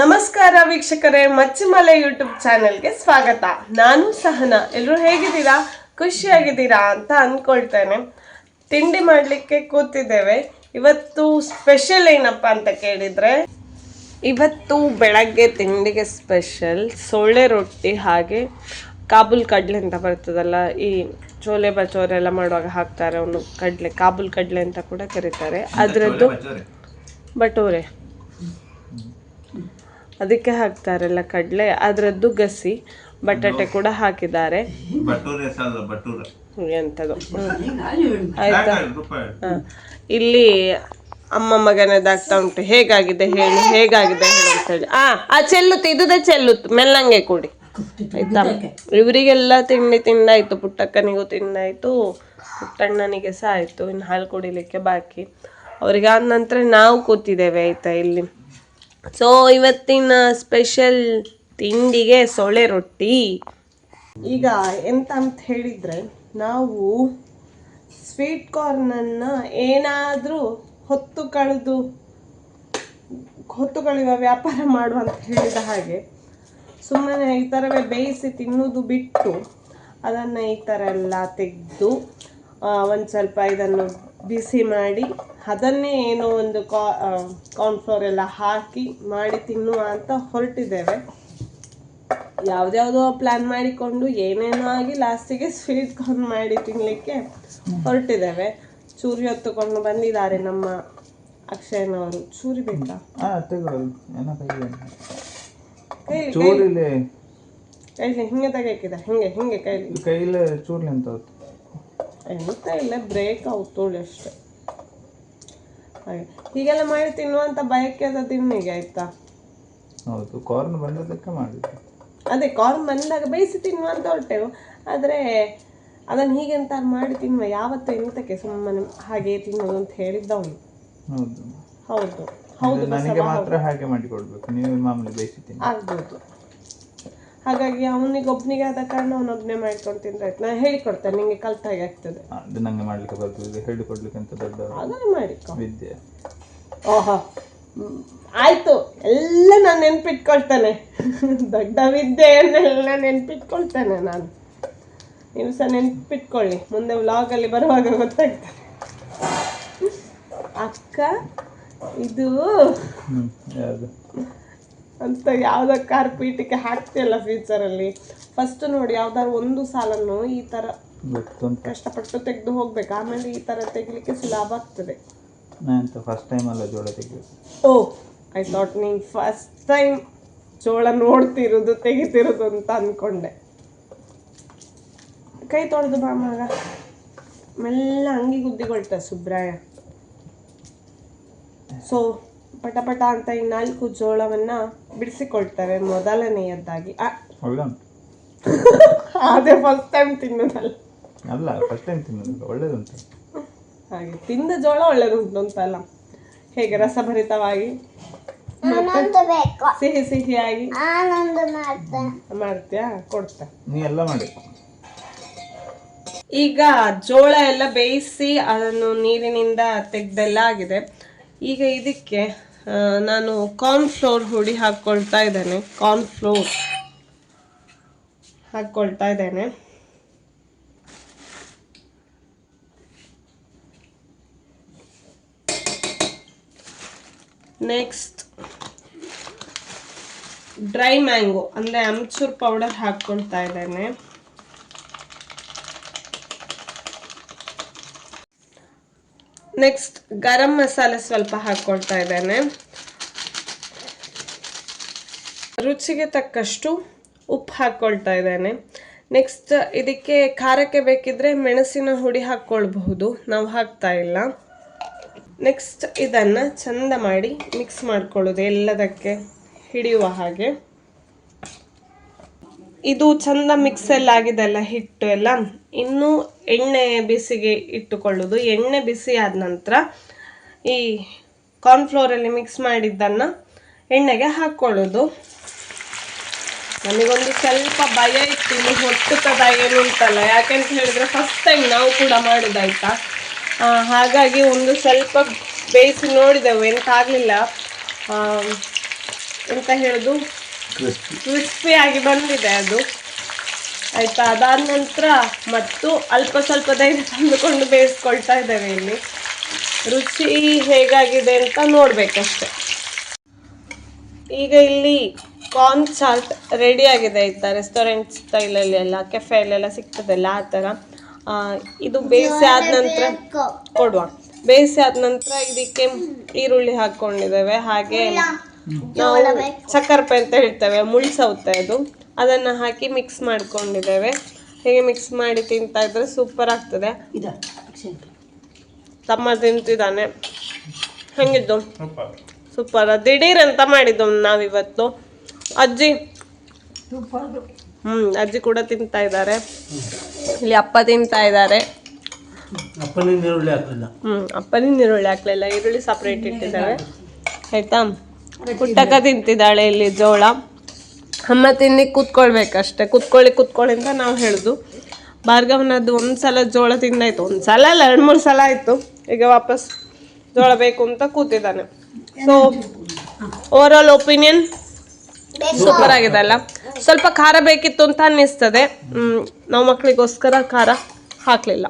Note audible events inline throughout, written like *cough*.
ನಮಸ್ಕಾರ ವೀಕ್ಷಕರೇ ಮಚ್ಚಿಮಲೆ ಯೂಟ್ಯೂಬ್ ಚಾನೆಲ್ಗೆ ಸ್ವಾಗತ. ನಾನು ಸಹನಾ. ಎಲ್ಲರೂ ಹೇಗಿದ್ದೀರಾ? ಖುಷಿಯಾಗಿದ್ದೀರಾ ಅಂತ ಅಂದ್ಕೊಳ್ತೇನೆ. ತಿಂಡಿ ಮಾಡಲಿಕ್ಕೆ ಕೂತಿದ್ದೇವೆ. ಇವತ್ತು ಸ್ಪೆಷಲ್ ಏನಪ್ಪ ಅಂತ ಕೇಳಿದ್ರೆ ಇವತ್ತು ಬೆಳಗ್ಗೆ ತಿಂಡಿಗೆ ಸ್ಪೆಷಲ್ ಸೊಳ್ಳೆ ರೊಟ್ಟಿ ಹಾಗೆ ಕಾಬೂಲ್ ಕಡಲೆ ಅಂತ ಬರ್ತದಲ್ಲ ಈ ಚೋಲೆ ಬಚೋರೆ ಎಲ್ಲ ಮಾಡುವಾಗ ಹಾಕ್ತಾರೆ ಅವನು ಕಡಲೆ ಕಾಬೂಲ್ ಕಡಲೆ ಅಂತ ಕೂಡ ಕರೀತಾರೆ. ಅದರದ್ದು ಬಟೋರೆ. ಅದಕ್ಕೆ ಹಾಕ್ತಾರಲ್ಲ ಕಡಲೆ ಅದರದ್ದು ಗಸಿ ಬಟಾಟೆ ಕೂಡ ಹಾಕಿದ್ದಾರೆ. ಬಟೂರೆ ಸಾಲ ಬಟೂರೆ. ಎಂಥದ್ದು ಆಯ್ತಾ? ಹ. ಇಲ್ಲಿ ಅಮ್ಮ ಮಗನದಾಗ್ತಾ ಉಂಟು. ಹೇಗಾಗಿದೆ ಹೇಳಿ ಹೇಗಾಗಿದೆ ಹೇಳಿ ಅಂತ ಹೇಳಿ. ಆ ಆ ಚೆಲ್ಲುತ್ತೆ ಇದುದೇ ಚೆಲ್ಲುತ್ತೆ. ಮೆಲ್ಲಂಗೆ ಕೂಡಿ. ಆಯ್ತಾ? ಇವರಿಗೆಲ್ಲ ತಿಂಡಿ ತಿಂದಾಯ್ತು ಪುಟ್ಟಕ್ಕನಿಗೂ ತಿಂದಾಯ್ತು ಪುಟ್ಟಣ್ಣನಿಗೆ ಸಹ ಆಯ್ತು. ಇನ್ನು ಹಾಲು ಕುಡಿಲಿಕ್ಕೆ ಬಾಕಿ. ಅವ್ರಿಗೆ ಆದ ನಂತರ ನಾವು ಕೂತಿದ್ದೇವೆ ಆಯ್ತಾ ಇಲ್ಲಿ? ಸೊ ಇವತ್ತಿನ ಸ್ಪೆಷಲ್ ತಿಂಡಿಗೆ ಸೊಳೆ ರೊಟ್ಟಿ. ಈಗ ಎಂತ ಅಂತ ಹೇಳಿದ್ರೆ ನಾವು ಸ್ವೀಟ್ ಕಾರ್ನನ್ನು ಏನಾದರೂ ಹೊತ್ತು ಕಳೆದು, ಹೊತ್ತು ಕಳೆಯುವ ವ್ಯಾಪಾರ ಮಾಡು ಅಂತ ಹೇಳಿದ ಹಾಗೆ, ಸುಮ್ಮನೆ ಈ ಥರವೇ ಬೇಯಿಸಿ ತಿನ್ನೋದು ಬಿಟ್ಟು ಅದನ್ನು ಈ ಥರ ಎಲ್ಲ ತೆಗೆದು ಒಂದು ಸ್ವಲ್ಪ ಇದನ್ನು ಬಿಸಿ ಮಾಡಿ ಅದನ್ನೇ ಏನೋ ಒಂದು ಕಾ ಕಾರ್ನ್ಫ್ಲೋರ್ ಎಲ್ಲ ಹಾಕಿ ಮಾಡಿ ತಿನ್ನುವ ಅಂತ ಹೊರಟಿದ್ದೇವೆ. ಯಾವ್ದ್ಯಾವುದೋ ಪ್ಲಾನ್ ಮಾಡಿಕೊಂಡು ಏನೇನೋ ಆಗಿ ಲಾಸ್ಟಿಗೆ ಸ್ವೀಟ್ ಕಾರ್ನ್ ಮಾಡಿ ತಿನ್ನಲಿಕ್ಕೆ ಹೊರಟಿದ್ದೇವೆ. ಚೂರಿ ಹೊತ್ತುಕೊಂಡು ಬಂದಿದ್ದಾರೆ ನಮ್ಮ ಅಕ್ಷಯನವರು ಚೂರಿ ಬೇಕಾ? ಕೈಲಿ ಚೂರಿಲಿ. ಕೈಲಿ ಹಿಂಗೆ ತೆಗಿಕಿದೆ. ಹಿಂಗೆ ಹಿಂಗೆ ಕೈಲಿ. ಕೈಲಿ ಚೂರ್ಲಿ ಅಂತ ಎಂತ ಇಲ್ಲ ಬ್ರೇಕ್ ಔತೋಳಿ ಅಷ್ಟೆ. ಹಾಗೆ. ಹೀಗೆಲ್ಲ ಮಾಡಿ ತಿನ್ನುವಂತ ಬಯಕೆ ಅದು ತಿನ್ನಿಗೆ ಆಯ್ತಾ? ಹೌದು ಕಾರ್ನ್ ಬಂದದಕ್ಕೆ ಮಾಡಿದ್ದು ಅದೇ ಕಾರ್ನ್ ಬಂದಾಗ ಬೇಯಿಸಿ ತಿನ್ನುವ ಅಂತ ಹೊರಟೆವು ಆದರೆ ಅದನ್ನು ಹೀಗೆ ಅಂತ ಮಾಡಿ ತಿನ್ನುವ ಯಾವತ್ತು ಎಂತಕ್ಕೆ ಸುಮ್ಮನೆ ಹಾಗೆ ತಿನ್ನೋದು ಅಂತ ಹೇಳಿದ್ದ ಅವನು ಹೌದು. ಹೌದು. ಹೌದು ನನಗೆ ಮಾತ್ರ ಹಾಗೆ ಮಾಡಿ ಕೊಡ್ಬೇಕು ನೀವು ಮಾಮೂಲಿ ಬೇಯಿಸ್ತೀನಿ ಆಗ್ಬೋದು. ಹಾಗಾಗಿ ಅವನಿಗೆ ಒಬ್ಬನಿಗೆ ಆದ ಕಾರಣ ಅವನೊಬ್ಬನೇ ಮಾಡ್ಕೊಂಡು ತಿಂದ್ರೆ ಆಯ್ತು ನಾನು ಹೇಳಿಕೊಡ್ತೇನೆ ನಿಮಗೆ ಕಲ್ತಾಗಿ ಆಗ್ತದೆ. ಅದು ನಂಗೆ ಮಾಡ್ಲಿಕ್ಕೆ ಬರ್ತದೆ ಹೇಳಿಕೊಡ್ಲಿಕ್ಕೆ ಅಂತ ದೊಡ್ಡ ಅದನ್ನು ಮಾಡಿಕೊ. ವಿದ್ಯೆ. ಓಹೋ. ಆಯಿತು ಎಲ್ಲ ನಾನು ನೆನ್ಪಿಟ್ಕೊಳ್ತೇನೆ. ದೊಡ್ಡ ವಿದ್ಯೆಯನ್ನೆಲ್ಲ ನೆನ್ಪಿಟ್ಕೊಳ್ತೇನೆ ನಾನು. ನೀವು ಸಹ ನೆನ್ಪಿಟ್ಕೊಳ್ಳಿ ಮುಂದೆ ವ್ಲಾಗಲ್ಲಿ ಬರುವಾಗ ಗೊತ್ತಾಗ್ತದೆ. ಅಕ್ಕ ಇದು ಅಂತ ಯಾವುದೋ ಕಾರ್ಪೀಟಿಗೆ ಹಾಕ್ತಿಯಲ್ಲ ಫ್ಯೂಚರಲ್ಲಿ ಫಸ್ಟ್ ನೋಡಿ ಯಾವ್ದಾದ್ರು ಒಂದು ಸಾಲನ್ನು ಈ ಥರ ಕಷ್ಟಪಟ್ಟು ತೆಗೆದು ಹೋಗ್ಬೇಕು? ಆಮೇಲೆ ಈ ಥರ ತೆಗಿಲಿಕ್ಕೆ ಸುಲಭ ಆಗ್ತದೆ. ನಾನಂತ ಫಸ್ಟ್ ಟೈಮ್ ಅಲ್ಲ ಜೋಳ ಓ ಐ ಥಾಟ್ ನೀನು ಫಸ್ಟ್ ಟೈಮ್ ಜೋಳ ನೋಡ್ತಿರೋದು ತೆಗಿತಿರೋದು ಅಂತ ಅಂದ್ಕೊಂಡೆ ಕೈ ತೊಳೆದು ಬಾ ಮಗ ಮೆಲ್ಲ ಅಂಗಿ ಗುದ್ದಿಗೊಳ್ತ ಸುಬ್ರಾಯ. ಸೊ ಪಟ ಪಟ ಅಂತ ಈ ನಾಲ್ಕು ಜೋಳವನ್ನ ಬಿಡಿಸಿಕೊಳ್ತೇವೆ ಮೊದಲನೆಯದ್ದಾಗಿ. ಉಂಟು *laughs* ಅದೇ ಫಸ್ಟ್ ಟೈಮ್ ತಿನ್ನೋದಲ್ಲ. ಅಲ್ಲ ಫಸ್ಟ್ ಟೈಮ್ ತಿನ್ನೋದು ಒಳ್ಳೇದುಂಟು. ಹಾಗೆ ತಿಂದ ಜೋಳ ಒಳ್ಳೇದುಂಟು ಅಂತಲ್ಲ. ಹೇಗೆ ರಸಭರಿತವಾಗಿ? ಸಿಹಿ ಸಿಹಿಯಾಗಿ? ಮಾಡ್ತೀಯಾ? ಕೊಡ್ತಾ. ನೀ ಎಲ್ಲ ಮಾಡಿ. ಈಗ ಜೋಳ ಎಲ್ಲ ಬೇಯಿಸಿ ಅದನ್ನು ನೀರಿನಿಂದ ತೆಗ್ದೆಲ್ಲ ಆಗಿದೆ. ಈಗ ಇದಕ್ಕೆ ನಾನು ಕಾರ್ನ್ ಫ್ಲೋರ್ ಹುಡಿ ಹಾಕ್ಕೊಳ್ತಾ ಇದ್ದೇನೆ. ಕಾರ್ನ್ ಫ್ಲೋರ್ ಹಾಕ್ಕೊಳ್ತಾ ಇದ್ದೇನೆ. ನೆಕ್ಸ್ಟ್ ಡ್ರೈ ಮ್ಯಾಂಗೋ ಅಂದರೆ ಅಮ್ಚೂರ್ ಪೌಡರ್ ಹಾಕ್ಕೊಳ್ತಾ ಇದ್ದೇನೆ. ನೆಕ್ಸ್ಟ್ ಗರಂ ಮಸಾಲೆ ಸ್ವಲ್ಪ ಹಾಕ್ಕೊಳ್ತಾ ಇದ್ದೇನೆ. ರುಚಿಗೆ ತಕ್ಕಷ್ಟು ಉಪ್ಪು ಹಾಕ್ಕೊಳ್ತಾ ಇದ್ದೇನೆ. ನೆಕ್ಸ್ಟ್ ಇದಕ್ಕೆ ಖಾರಕ್ಕೆ ಬೇಕಿದ್ರೆ ಮೆಣಸಿನ ಹುಡಿ ಹಾಕ್ಕೊಳ್ಬಹುದು ನಾವು ಹಾಕ್ತಾ ಇಲ್ಲ. ನೆಕ್ಸ್ಟ್ ಇದನ್ನು ಚಂದ ಮಾಡಿ ಮಿಕ್ಸ್ ಮಾಡ್ಕೊಳ್ಳೋದು ಎಲ್ಲದಕ್ಕೆ ಹಿಡಿಯುವ ಹಾಗೆ. ಇದು ಚಂದ ಮಿಕ್ಸ್ ಎಲ್ಲ ಆಗಿದೆಲ್ಲ ಹಿಟ್ಟು ಎಲ್ಲ. ಇನ್ನು ಎಣ್ಣೆ ಬಿಸಿಗೆ ಇಟ್ಟುಕೊಳ್ಳೋದು. ಎಣ್ಣೆ ಬಿಸಿ ಆದ ನಂತರ ಈ ಕಾರ್ನ್ಫ್ಲೋರಲ್ಲಿ ಮಿಕ್ಸ್ ಮಾಡಿದ್ದನ್ನು ಎಣ್ಣೆಗೆ ಹಾಕ್ಕೊಳ್ಳೋದು ನಮಗೊಂದು ಸ್ವಲ್ಪ ಭಯ ಇತ್ತು, ಇನ್ನು ಹೊಟ್ಟುತ್ತದ ಏನು ಅಂತಲ್ಲ ಯಾಕೆಂತ ಹೇಳಿದ್ರೆ ಫಸ್ಟ್ ಟೈಮ್ ನಾವು ಕೂಡ ಮಾಡೋದಾಯ್ತಾ? ಹಾಗಾಗಿ ಒಂದು ಸ್ವಲ್ಪ ಬೇಯಿಸಿ ನೋಡಿದೆವು. ಎಂತ ಆಗಲಿಲ್ಲ. ಎಂತ ಹೇಳುದು? ಕ್ರಿಸ್ಪಿ ಆಗಿ ಬಂದಿದೆ ಅದು. ಆಯ್ತಾ? ಅದಾದ ನಂತರ ಮತ್ತು ಅಲ್ಪ ಸ್ವಲ್ಪ ಧೈರ್ಯ ತಂದುಕೊಂಡು ಬೇಯಿಸ್ಕೊಳ್ತಾ ಇದ್ದೇವೆ ಇಲ್ಲಿ. ರುಚಿ ಹೇಗಾಗಿದೆ ಅಂತ ನೋಡ್ಬೇಕಷ್ಟೆ. ಈಗ ಇಲ್ಲಿ ಕಾರ್ನ್ ಚಾಟ್ ರೆಡಿ ಆಗಿದೆ ಆಯ್ತಾ? ರೆಸ್ಟೋರೆಂಟ್ ಸ್ಟೈಲಲ್ಲಿ ಎಲ್ಲ ಕೆಫೆಯಲ್ಲೆಲ್ಲ ಸಿಗ್ತದಲ್ಲ ಆ ಥರ. ಇದು ಬೇಯಿಸಿ ಆದ ನಂತರ ಕೊಡುವ. ಬೇಯಿಸಿ ಆದ ನಂತರ ಇದಕ್ಕೆ ಈರುಳ್ಳಿ ಹಾಕೊಂಡಿದ್ದೇವೆ. ಹಾಗೆ ನಾವು ಚಕ್ಕರ್ಪೆ ಅಂತ ಹೇಳ್ತೇವೆ ಮುಳ್ಳು ಸೌತೆ ಅದು. ಅದನ್ನು ಹಾಕಿ ಮಿಕ್ಸ್ ಮಾಡ್ಕೊಂಡಿದ್ದೇವೆ. ಹೀಗೆ ಮಿಕ್ಸ್ ಮಾಡಿ ತಿಂತಾ ಇದ್ರೆ ಸೂಪರ್ ಆಗ್ತದೆ. ತಮ್ಮ ತಿಂತಿದ್ದಾನೆ ಹೆಂಗಿದ್ದು? ಸೂಪರ್. ದಿಢೀರ್ ಅಂತ ಮಾಡಿದ್ದು ನಾವಿವತ್ತು. ಅಜ್ಜಿ? ಹ್ಮ್ ಅಜ್ಜಿ ಕೂಡ ತಿಂತಾ ಇದ್ದಾರೆ. ಇಲ್ಲಿ ಅಪ್ಪ ತಿಂತಾ ಇದ್ದಾರೆ. ಅಪ್ಪನಿಂದ ಈರುಳ್ಳಿ ಹಾಕಲಿಲ್ಲ. ಹ್ಮ್ ಅಪ್ಪನಿಂದ ಈರುಳ್ಳಿ ಹಾಕ್ಲಿಲ್ಲ. ಈರುಳ್ಳಿ ಸಪ್ರೇಟ್ ಇಟ್ಟಿದ್ದಾರೆ ಆಯ್ತಾ? ಪುಟ್ಟಕ್ಕ ತಿಂತಿದ್ದಾಳೆ ಇಲ್ಲಿ ಜೋಳ. ಅಮ್ಮ ತಿನ್ನಿ ಕೂತ್ಕೊಳ್ಬೇಕಷ್ಟೆ. ಕೂತ್ಕೊಳ್ಳಿ ಕೂತ್ಕೊಳ್ಳಿ ಅಂತ ನಾವು ಹೇಳಿದ್ವು ಭಾರ್ಗವನದ್ದು ಒಂದ್ಸಲ ಜೋಳ ತಿಂದಾಯ್ತು. ಒಂದ್ಸಲ ಅಲ್ಲ, ಎರಡು ಮೂರು ಸಲ ಆಯಿತು. ಈಗ ವಾಪಸ್ ಜೋಳ ಬೇಕು ಅಂತ ಕೂತಿದ್ದಾನೆ. So overall opinion super ಆಗಿದೆ ಅಲ್ಲ. ಸ್ವಲ್ಪ ಖಾರ ಬೇಕಿತ್ತು ಅಂತ ಅನ್ನಿಸ್ತದೆ. ನಾವು ಮಕ್ಕಳಿಗೋಸ್ಕರ ಖಾರ ಹಾಕ್ಲಿಲ್ಲ.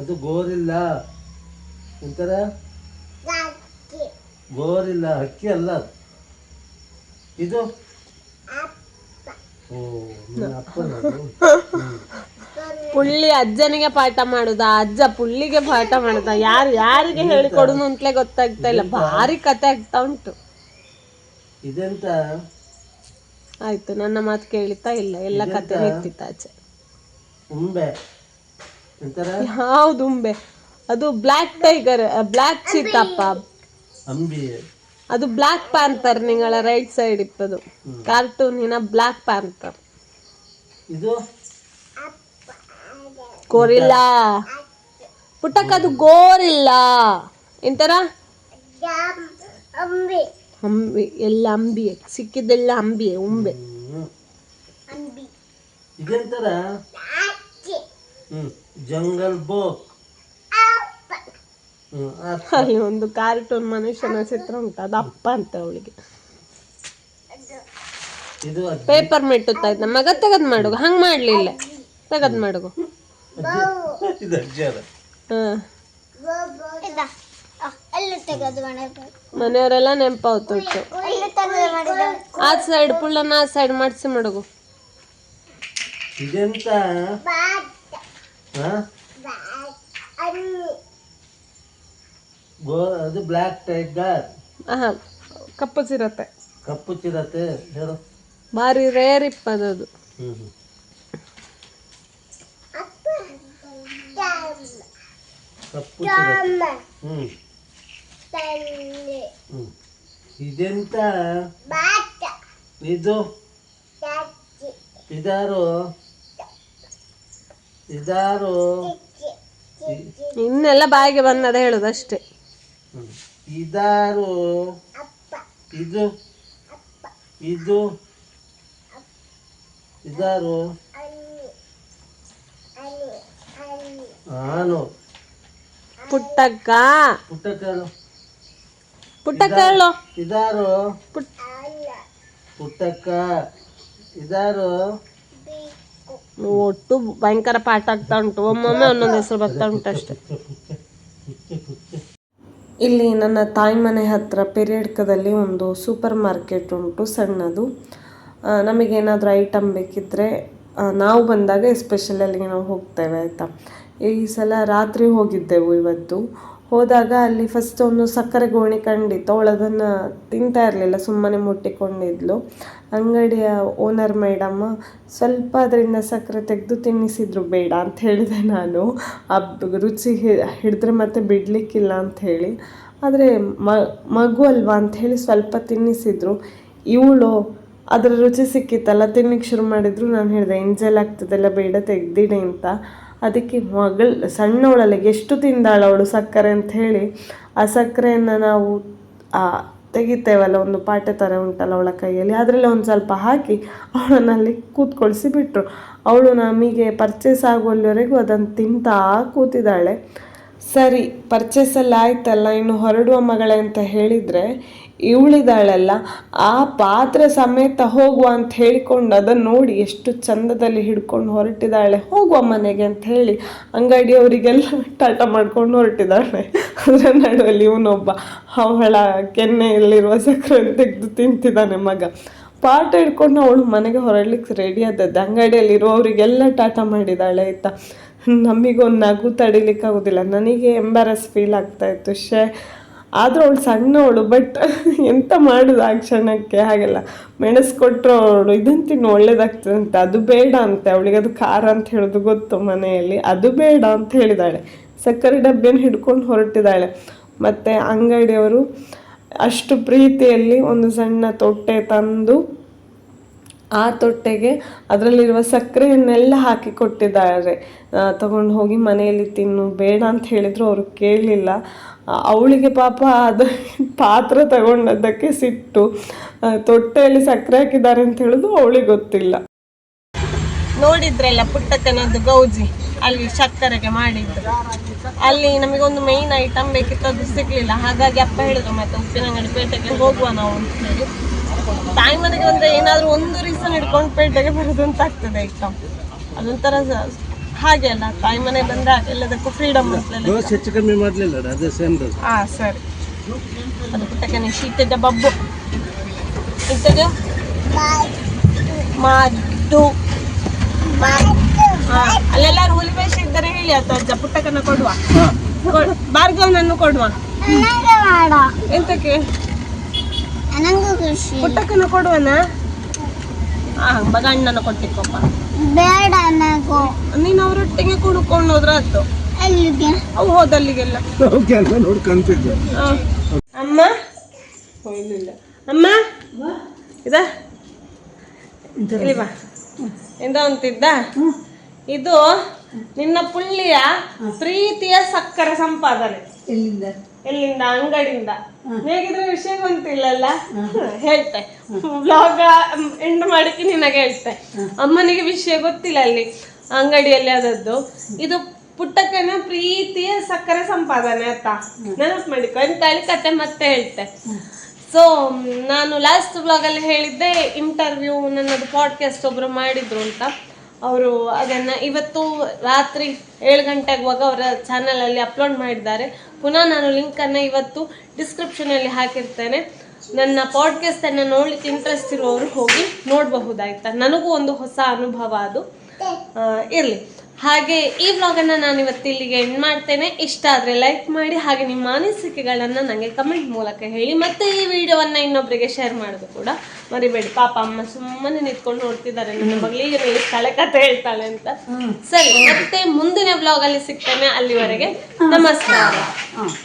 ಅದು ಗೋರಿಲ್ಲ. ಒಂಥರ ಗೋರಿಲ್ಲ ಅಕ್ಕಿ ಅಲ್ಲ. ಇದು? ಓ ನಿನ್ನ ಅಪ್ಪನದು? *laughs* ಪುಳ್ಳಿ ಅಜ್ಜನಿಗೆ ಪಾಠ ಮಾಡುದ? ಅಜ್ಜ ಪುಳ್ಳಿಗೆ ಪಾಠ ಮಾಡುದ? ಯಾರು ಯಾರಿಗೆ ಹೇಳಿಕೊಡುದು ಅಂತಲೇ ಗೊತ್ತಾಗ್ತಾ ಇಲ್ಲ. ಭಾರಿ ಕತೆ ಆಗ್ತಾ ಉಂಟು. ಇದೆಂತ? ಆಯ್ತು ನನ್ನ ಮಾತು ಕೇಳಿತಾ ಇಲ್ಲ. ಎಲ್ಲ ಕತೆ ನಿಂತಿತ್ತಾಚೆ ಉಂಬೆ. ಒಂಥರ ಯಾವ್ದು ಉಂಬೆ? ಅದು ಬ್ಲ್ಯಾಕ್ ಟೈಗರ್ ಬ್ಲ್ಯಾಕ್ ಚಿಕ್ಕಪ್ಪ ಅಂಬಿ ಅದು ಬ್ಲ್ಯಾಕ್ ಪ್ಯಾಂಥರ್ ನಿಂಗಳ ರೈಟ್ ಸೈಡ್ ಇಪ್ಪದು. ಕಾರ್ಟೂನಿನ ಬ್ಲ್ಯಾಕ್ ಪ್ಯಾಂಥರ್ ಇದು? ಗೋರಿಲ್ಲ ಪುಟ್ಟಕ್ಕ ಅದು ಗೋರಿಲ್ಲ ಎಂತರ? ಅಂಬಿ. ಎಲ್ಲ ಅಂಬಿ ಸಿಕ್ಕಿದ್ದೆಲ್ಲ ಅಂಬಿ ಉಂಬೆ. ಇದೆಂತರ? ಹ್ಮ್. ಜಂಗಲ್ ಬೋಕ್ ಅಲ್ಲಿ ಒಂದು ಕಾರ್ಟೂನ್ ಮನುಷ್ಯನ ಚಿತ್ರ ಉಂಟು ಅದು ಅಪ್ಪ ಅಂತ ಅವಳಿಗೆ. ಪೇಪರ್ ಮೆಟ್ಟುತ್ತಾ ಇದ್ದ. ಮಗ ತೆಗದ್ ಮಾಡುಗ ಹಂಗ್ ಮಾಡ್ಲಿಲ್ಲ. ತೆಗದ್ ಮಾಡುಗ. ಇದು ಅಜ್ಜಿ ಅದ. ಹ. ಮನೆಯವರೆಲ್ಲ ನೆನಪಾವ್ತು ಆ ಸೈಡ್ ಪುಳ್ಳನ ಆ ಸೈಡ್ ಮಾಡಿಸಿ ಮಡಗು. ಇದೆಂತ? ಹಾ? ಗೋ ಅದು ಬ್ಲ್ಯಾಕ್ ಟೈಗರ್ ಹಾಂ ಕಪ್ಪು ಚಿರತೆ. ಕಪ್ಪು ಚಿರತೆ ಹೇಳು. ಭಾರಿ ರೇರ್ ಇಪ್ಪದದು ಹ್ಞೂ ಹ್ಞೂ ಕಪ್ಪು ಚಿರತೆ. ಹ್ಞೂ ಹ್ಞೂ ಇದೆಂತ? ಇದು? ಇದಾರು? ಇದಾರು? ಇನ್ನೆಲ್ಲ ಬಾಯಿಗೆ ಬಂದದ ಹೇಳುದಷ್ಟೇ. ಹ್ಮ್. ಇದಾರು ಇದು ಇದು ಇದಾರು ಆನು ಪುಟ್ಟಕ್ಕ ಪುಟ್ಟಕರು ಪುಟ್ಟಕ್ಕ ಹೇಳು ಇದಾರು ಪುಟ್ ಪುಟ್ಟಕ್ಕ ಇದಾರು ಒಟ್ಟು ಭಯಂಕರ ಪಾಠ ಆಗ್ತಾ ಉಂಟು ಒಮ್ಮೊಮ್ಮೆ ಒಂದೊಂದು ಹೆಸರು ಬರ್ತಾ ಉಂಟು ಅಷ್ಟೇ ಇಲ್ಲಿ ನನ್ನ ತಾಯಿ ಮನೆ ಹತ್ರ ಪೆರಿಯಡ್ಕದಲ್ಲಿ ಒಂದು ಸೂಪರ್ ಮಾರ್ಕೆಟ್ ಉಂಟು, ಸಣ್ಣದು. ನಮಗೇನಾದರೂ ಐಟಮ್ ಬೇಕಿದ್ದರೆ ನಾವು ಬಂದಾಗ ಎಸ್ಪೆಷಲಿ ಅಲ್ಲಿಗೆ ನಾವು ಹೋಗ್ತೇವೆ, ಆಯಿತಾ? ಈ ಸಲ ರಾತ್ರಿ ಹೋಗಿದ್ದೆವು ಇವತ್ತು. ಹೋದಾಗ ಅಲ್ಲಿ ಫಸ್ಟ್ ಒಂದು ಸಕ್ಕರೆ ಗೋಣಿ ಕಂಡಿತ್ತು. ಅವಳು ಅದನ್ನು ತಿಂತಾ ಇರಲಿಲ್ಲ, ಸುಮ್ಮನೆ ಮುಟ್ಟಿಕೊಂಡಿದ್ಲು. ಅಂಗಡಿಯ ಓನರ್ ಮೇಡಮ್ ಸ್ವಲ್ಪ ಅದರಿಂದ ಸಕ್ಕರೆ ತೆಗೆದು ತಿನ್ನಿಸಿದ್ರು, ಬೇಡ ಅಂತ ಹೇಳಿದೆ ನಾನು. ಆ ರುಚಿ ಹಿಡಿದ್ರೆ ಮತ್ತೆ ಬಿಡಲಿಕ್ಕಿಲ್ಲ ಅಂತ ಹೇಳಿ. ಆದರೆ ಮಗು ಅಲ್ವಾ ಅಂತ ಹೇಳಿ ಸ್ವಲ್ಪ ತಿನ್ನಿಸಿದ್ರು. ಇವಳು ಅದರ ರುಚಿ ಸಿಕ್ಕಿತ್ತಲ್ಲ ತಿನ್ನಕ್ಕೆ ಶುರು ಮಾಡಿದ್ರು. ನಾನು ಹೇಳಿದೆ ಎಂಜಲ್ ಆಗ್ತದೆಲ್ಲ ಬೇಡ, ತೆಗ್ದಿಡಿ ಅಂತ. ಅದಕ್ಕೆ ಮಗಳು, ಸಣ್ಣವಳಲ್ಲ ಎಷ್ಟು ತಿಂದಾಳ ಅವಳು ಸಕ್ಕರೆ ಅಂತ ಹೇಳಿ, ಆ ಸಕ್ಕರೆಯನ್ನು ನಾವು ತೆಗಿತೇವಲ್ಲ, ಒಂದು ಪಾಟೆ ಥರ ಉಂಟಲ್ಲ ಅವಳ ಕೈಯಲ್ಲಿ, ಅದರಲ್ಲಿ ಒಂದು ಸ್ವಲ್ಪ ಹಾಕಿ ಅವಳನ್ನು ಅಲ್ಲಿ ಕೂತ್ಕೊಳಿಸಿ ಬಿಟ್ಟರು ಅವಳು ನಮಗೆ ಪರ್ಚೇಸ್ ಆಗುವಲ್ಲಿವರೆಗೂ ಅದನ್ನು ತಿಂತಾ ಕೂತಿದ್ದಾಳೆ. ಸರಿ ಪರ್ಚೇಸ್ ಎಲ್ಲ ಆಯ್ತಲ್ಲ ಇನ್ನು ಹೊರಡುವ ಮಗಳೇ ಅಂತ ಹೇಳಿದ್ರೆ ಇವಳಿದಾಳಲ್ಲ, ಆ ಪಾತ್ರೆ ಸಮೇತ ಹೋಗುವ ಅಂತ ಹೇಳಿಕೊಂಡು ಅದನ್ನು ನೋಡಿ ಎಷ್ಟು ಚಂದದಲ್ಲಿ ಹಿಡ್ಕೊಂಡು ಹೊರಟಿದ್ದಾಳೆ ಹೋಗುವ ಮನೆಗೆ ಅಂತ ಹೇಳಿ ಅಂಗಡಿಯವರಿಗೆಲ್ಲ ಟಾಟ ಮಾಡ್ಕೊಂಡು ಹೊರಟಿದ್ದಾಳೆ ಅದರ ನಡುವಲ್ಲಿ ಇವನೊಬ್ಬ ಅವಳ ಕೆನ್ನೆಯಲ್ಲಿರುವ ಸಕ್ಕರೆ ತೆಗೆದು ತಿಂತಿದ್ದಾನೆ ಮಗ. ಪಾಠ ಹಿಡ್ಕೊಂಡು ಅವಳು ಮನೆಗೆ ಹೊರಡ್ಲಿಕ್ಕೆ ರೆಡಿ ಆದದ್ದು. ಅಂಗಡಿಯಲ್ಲಿ ಇರುವವರಿಗೆಲ್ಲ ಟಾಟ ಮಾಡಿದ್ದಾಳೆ ಆಯ್ತಾ? ನಮಗೊಂದು ನಗು ತಡಿಲಿಕ್ಕಾಗೋದಿಲ್ಲ ನನಗೆ ಎಂಬಾರಸ್ ಫೀಲ್ ಆಗ್ತಾ ಇತ್ತು. ಶೇ ಆದರೂ ಅವಳು ಸಣ್ಣವಳು ಬಟ್ ಎಂತ ಮಾಡೋದು ಆ ಕ್ಷಣಕ್ಕೆ? ಹಾಗೆಲ್ಲ. ಮೆಣಸು ಕೊಟ್ಟರು ಅವಳು. ಇದನ್ನು ತಿನ್ನು, ಒಳ್ಳೇದಾಗ್ತದೆ ಅಂತ. ಅದು ಬೇಡ ಅಂತೆ. ಅವಳಿಗೆ ಅದು ಖಾರ ಅಂತ ಹೇಳೋದು ಗೊತ್ತು ಮನೆಯಲ್ಲಿ. ಅದು ಬೇಡ ಅಂತ ಹೇಳಿದಾಳೆ ಸಕ್ಕರೆ ಡಬ್ಬಿಯನ್ನು ಹಿಡ್ಕೊಂಡು ಹೊರಟಿದ್ದಾಳೆ. ಮತ್ತು ಅಂಗಡಿಯವರು ಅಷ್ಟು ಪ್ರೀತಿಯಲ್ಲಿ ಒಂದು ಸಣ್ಣ ತೊಟ್ಟೆ ತಂದು ಆ ತೊಟ್ಟೆಗೆ ಅದರಲ್ಲಿರುವ ಸಕ್ಕರೆಯನ್ನೆಲ್ಲ ಹಾಕಿ ಕೊಟ್ಟಿದ್ದಾರೆ. ತಗೊಂಡು ಹೋಗಿ ಮನೆಯಲ್ಲಿ ತಿನ್ನು, ಬೇಡ ಅಂತ ಹೇಳಿದ್ರು ಅವರು ಕೇಳಲಿಲ್ಲ ಅವಳಿಗೆ ಪಾಪ ಅದು ಪಾತ್ರ ತಗೊಂಡದ್ದಕ್ಕೆ ಸಿಟ್ಟು. ತೊಟ್ಟೆಯಲ್ಲಿ ಸಕ್ಕರೆ ಹಾಕಿದ್ದಾರೆ ಅಂತ ಹೇಳೋದು ಅವಳಿಗೆ ಗೊತ್ತಿಲ್ಲ. ನೋಡಿದ್ರಲ್ಲ ಪುಟ್ಟಕ್ಕನದ್ದು ಗೌಜಿ, ಅಲ್ಲಿ ಸಕ್ಕರೆಗೆ ಮಾಡಿದ್ದು. ಅಲ್ಲಿ ನಮಗೊಂದು ಮೇಯ್ನ್ ಐಟಮ್ ಬೇಕಿತ್ತು ಅದು ಸಿಗ್ಲಿಲ್ಲ. ಹಾಗಾಗಿ ಅಪ್ಪ ಹೇಳಿದ್ರು ಮತ್ತೆ ಉಪ್ಪಿನಂಗಡಿ ಪೇಟೆಗೆ ಹೋಗುವ ನಾವು ಅಂತ ಹೇಳಿ. ತಾಯಿ ಮನೆಗೆ ಒಂದು ಏನಾದ್ರು ಒಂದು ರೀಸನ್ ಹಿಡ್ಕೊಂಡು ಪೇಟೆಗೆ ಬರೋದು ಅಂತ ಆಗ್ತದೆ ಐಟಮ್ ಅದೊಂಥರ ಹಾಗೆ ಅಲ್ಲ ತಾಯಿ ಮನೆ ಬಂದ್ರೆ ಎಲ್ಲದಕ್ಕೂ ಫ್ರೀಡಮ್ ಹೆಚ್ಚು ಕಮ್ಮಿ ಮಾಡಲಿಲ್ಲ ಅದೇ ಸೇಮ್ ಹಾ ಸರಿ. ಅದು ಶೀತದ ಬಬ್ಬು. ಇಂಥದ್ದು ಮಾಡು ಹಾ, ಅಲ್ಲೆಲ್ಲಾರು ಹುಲಿ ವೇಷ ಇದ್ದರೆ ಅಥವಾ ಪುಟ್ಟಕನ ಕೊಡುವ. ಕೊಡ್- ಭಾರ್ಗವನನ್ನು ಕೊಡುವ. ಎಂತಕ್ಕೆ? ಪುಟ್ಟಕನ ಕೊಡುವನ? ಆ ಅಣ್ಣನ ಕೊಟ್ಟಿಕ್ಕಪ್ಪ ಬೇಡ ನೀನು ಅವರೊಟ್ಟಿಗೆ ಕುಡ್ಕೊಂಡು ಹೋದ್ರ ಆಯ್ತು. ಎಲ್ಲಿಗೆ ಅವು ಹೋದಲ್ಲಿಗೆಲ್ಲ. ಅಮ್ಮ? ಅಮ್ಮ? ಇದ? ಇಲ್ಲಿ ಬಾ. ಎಂತ ಅಂತಿದ್ದ? ಇದು ನಿನ್ನ ಪುಳ್ಳಿಯ ಪ್ರೀತಿಯ ಸಕ್ಕರೆ ಸಂಪಾದನೆ. ಎಲ್ಲಿಂದ? ಎಲ್ಲಿಂದ? ಅಂಗಡಿಯಿಂದ. ಹೇಗಿದ್ರೆ ವಿಷಯ ಗೊತ್ತಿಲ್ಲಲ್ಲ? ಹೇಳ್ತೆ. ಬ್ಲಾಗ ಎಂಡ್ ಮಾಡಿಕ್ಕೆ ನಿನಗೆ ಹೇಳ್ತೆ. ಅಮ್ಮನಿಗೆ ವಿಷಯ ಗೊತ್ತಿಲ್ಲ ಅಲ್ಲಿ ಅಂಗಡಿಯಲ್ಲಿ ಅದದ್ದು ಇದು ಪುಟ್ಟಕ್ಕನ ಪ್ರೀತಿಯ ಸಕ್ಕರೆ ಸಂಪಾದನೆ ಅತ್ತ ನೆನಪು ಮಾಡಿಕೊ. ಎಂತ ಹೇಳಿ ಕತೆ ಮತ್ತೆ ಹೇಳ್ತೆ. ಸೊ ನಾನು ಲಾಸ್ಟ್ ಬ್ಲಾಗಲ್ಲಿ ಹೇಳಿದ್ದೆ ಇಂಟರ್ವ್ಯೂ ನನ್ನದು ಪಾಡ್ಕಾಸ್ಟ್ ಒಬ್ರು ಮಾಡಿದ್ರು ಅಂತ. ಅವರು ಅದನ್ನು ಇವತ್ತು ರಾತ್ರಿ ಏಳು ಗಂಟೆ ಆಗುವಾಗ ಅವರ ಚಾನಲಲ್ಲಿ ಅಪ್ಲೋಡ್ ಮಾಡಿದ್ದಾರೆ. ಪುನಃ ನಾನು ಲಿಂಕನ್ನು ಇವತ್ತು ಡಿಸ್ಕ್ರಿಪ್ಷನಲ್ಲಿ ಹಾಕಿರ್ತೇನೆ. ನನ್ನ ಪಾಡ್ಕಾಸ್ಟನ್ನು ನೋಡಲಿಕ್ಕೆ ಇಂಟ್ರೆಸ್ಟ್ ಇರುವವರು ಹೋಗಿ ನೋಡಬಹುದಾಯ್ತಾ? ನನಗೂ ಒಂದು ಹೊಸ ಅನುಭವ ಅದು. ಇರಲಿ. ಹಾಗೆ ಈ ವ್ಲಾಗನ್ನು ನಾನು ಇವತ್ತು ಇಲ್ಲಿಗೆ ಎಂಡ್ ಮಾಡ್ತೇನೆ. ಇಷ್ಟ ಆದರೆ ಲೈಕ್ ಮಾಡಿ ಹಾಗೆ ನಿಮ್ಮ ಅನಿಸಿಕೆಗಳನ್ನು ನನಗೆ ಕಮೆಂಟ್ ಮೂಲಕ ಹೇಳಿ ಮತ್ತೆ ಈ ವಿಡಿಯೋವನ್ನು ಇನ್ನೊಬ್ಬರಿಗೆ ಶೇರ್ ಮಾಡೋದು ಕೂಡ ಮರಿಬೇಡಿ. ಪಾಪ ಅಮ್ಮ ಸುಮ್ಮನೆ ನಿಂತ್ಕೊಂಡು ನೋಡ್ತಿದ್ದಾರೆ. ನನ್ನ ಮಗಳಿಗೆ ಮೇಲೆ ಸ್ಥಳ ಕತೆ ಹೇಳ್ತಾಳೆ ಅಂತ. ಸರಿ ಮತ್ತೆ ಮುಂದಿನ ವ್ಲಾಗಲ್ಲಿ ಸಿಗ್ತೇನೆ. ಅಲ್ಲಿವರೆಗೆ ನಮಸ್ಕಾರ.